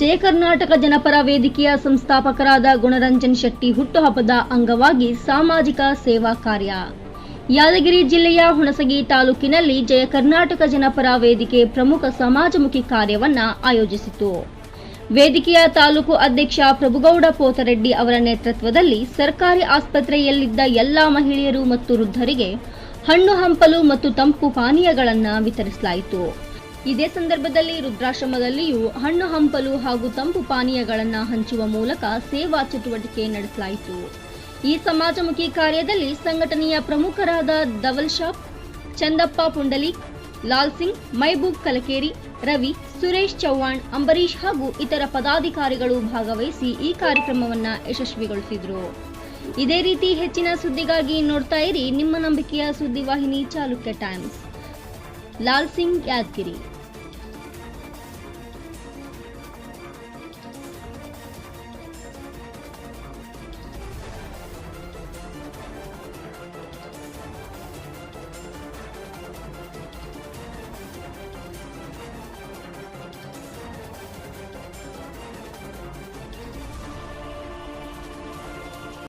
ಜಯ ಕರ್ನಾಟಕ ಜನಪರ ವೇದಿಕೆಯ ಸಂಸ್ಥಾಪಕರಾದ ಗುಣರಂಜನ್ ಶೆಟ್ಟಿ ಹುಟ್ಟುಹಬ್ಬದ ಅಂಗವಾಗಿ ಸಾಮಾಜಿಕ ಸೇವಾ ಕಾರ್ಯ. ಯಾದಗಿರಿ ಜಿಲ್ಲೆಯ ಹುಣಸಗಿ ತಾಲೂಕಿನಲ್ಲಿ ಜಯ ಕರ್ನಾಟಕ ಜನಪರ ವೇದಿಕೆ ಪ್ರಮುಖ ಸಮಾಜಮುಖಿ ಕಾರ್ಯವನ್ನು ಆಯೋಜಿಸಿತು. ವೇದಿಕೆಯ ತಾಲೂಕು ಅಧ್ಯಕ್ಷ ಪ್ರಭುಗೌಡ ಪೋತರೆಡ್ಡಿ ಅವರ ನೇತೃತ್ವದಲ್ಲಿ ಸರ್ಕಾರಿ ಆಸ್ಪತ್ರೆಯಲ್ಲಿದ್ದ ಎಲ್ಲಾ ಮಹಿಳೆಯರು ಮತ್ತು ವೃದ್ಧರಿಗೆ ಹಣ್ಣು ಹಂಪಲು ಮತ್ತು ತಂಪು ಪಾನೀಯಗಳನ್ನು ವಿತರಿಸಲಾಯಿತು. ಇದೇ ಸಂದರ್ಭದಲ್ಲಿ ರುದ್ರಾಶ್ರಮದಲ್ಲಿಯೂ ಹಣ್ಣು ಹಂಪಲು ಹಾಗೂ ತಂಪು ಪಾನೀಯಗಳನ್ನು ಹಂಚುವ ಮೂಲಕ ಸೇವಾ ಚಟುವಟಿಕೆ ನಡೆಸಲಾಯಿತು. ಈ ಸಮಾಜಮುಖಿ ಕಾರ್ಯದಲ್ಲಿ ಸಂಘಟನೆಯ ಪ್ರಮುಖರಾದ ಧವಲ್ ಶಾಪ್, ಚಂದಪ್ಪ ಪುಂಡಲಿಕ್ ಲಾಲ್ ಸಿಂಗ್, ಮೈಬೂಬ್ ಕಲಕೇರಿ, ರವಿ, ಸುರೇಶ್ ಚೌಹಾಣ್ ಅಂಬರೀಶ್ ಹಾಗೂ ಇತರ ಪದಾಧಿಕಾರಿಗಳು ಭಾಗವಹಿಸಿ ಈ ಕಾರ್ಯಕ್ರಮವನ್ನು ಯಶಸ್ವಿಗೊಳಿಸಿದರು. ಇದೇ ರೀತಿ ಹೆಚ್ಚಿನ ಸುದ್ದಿಗಾಗಿ ನೋಡ್ತಾ ಇರಿ ನಿಮ್ಮ ನಂಬಿಕೆಯ ಸುದ್ದಿವಾಹಿನಿ ಚಾಲುಕ್ಯ ಟೈಮ್ಸ್. ಲಾಲ್ ಸಿಂಗ್ ಯಾದಗಿರಿ.